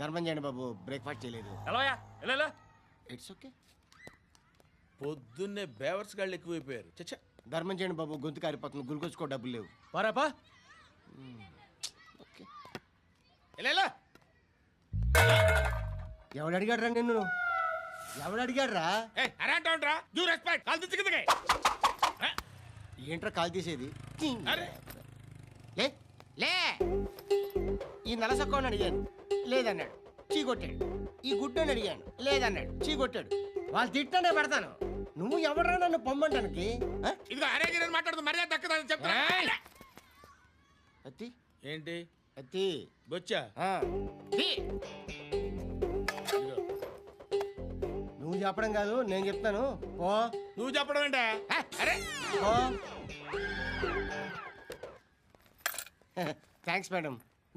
ధర్మం చేయండి బాబు బ్రేక్ఫాస్ట్ చేయలేదు. ఎలాయా ఎలా ఇట్స్ ఓకే పొద్దున్నే బేవర్స్ గాళ్ళు ఎక్కువైపోయారు. చచ్చా. ధర్మం చేయండి బాబు గొంతు కారిపోతుంది గురికొచ్చుకో డబ్బులు లేవు. పారాపా. ఓకే ఎలా ఎవడు అడిగాడు రా నిన్ను? ఎవడు అడిగాడు రా రెస్పెక్ట్ కాల్ తెచ్చి కిందకి. ఏంట్రా కాల్ తీసేది? అరే. లే లే. ఈ నలసక్కని అడిగాను. లేదన్నాడు. చీ కొట్టాడు ఈ గుడ్డని అడిగాను. లేదన్నాడు. చీ కొట్టాడు వాళ్ళు తిట్టానే పెడతాను. నువ్వు ఎవడరా నన్ను పొమ్మంటానికి? ఆ? ఇదిగో అరే గిరని మాట్లాడుతూ మర్యాద దక్కదని చెప్తా అత్తి? ఏంటి? అత్తి? బొచ్చా? ఆ. తీ. నువ్వు చెప్పడం కాదు నేను చెప్తాను. ఓ నువ్వు చెప్పడం ఏంటే? హ, అరే! ఓ థ్యాంక్స్ మేడం.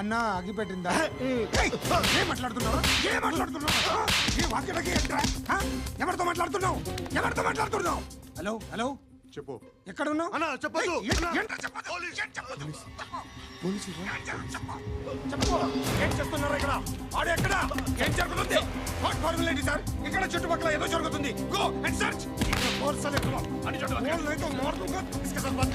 అన్నా అగిపెట్టిందా ఏం మాట్లాడుతున్నావు? ఏం మాట్లాడుతున్నావు? ఏ వాక్యలకి ఏంట్రా? ఎవరితో మాట్లాడుతున్నావు? ఎవరితో మాట్లాడుతున్నావు? Hello hello? చెప్పు. ఎక్కడ ఉన్నావు అన్న చెప్పొద్దు. ఏంట్రా చెప్పొద్దు? ఏం చెప్పొద్దు? పోలీసు. చెప్పు. ఏం చేస్తున్నారు ఇక్కడ? వాడు ఎక్కడ? ఏం జరుగుతుంది? వాట్ ఫార్ములా సార్ ఇక్కడ చుట్టుపక్కల ఏదో జరుగుతుంది. గో అండ్ సర్చ్ అని చెప్పు డిస్కషన్ బాత్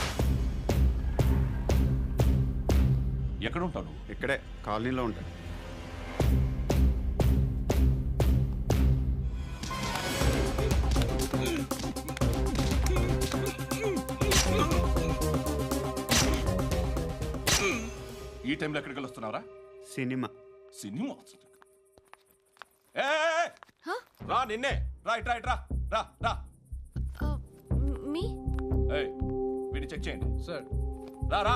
ఎక్కడ నువ్వు? ఇక్కడే కాలనీలో ఉంటాయి ఈ టైంలో ఎక్కడికి వస్తున్నావురా? సినిమా. సినిమా ఏయ్. రా నిన్నే. రా ఇట్రా ఇట్రా రా రా. మీ? ఏయ్ వీడిని చెక్ చేయండి. సార్. రా రా.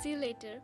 See you later.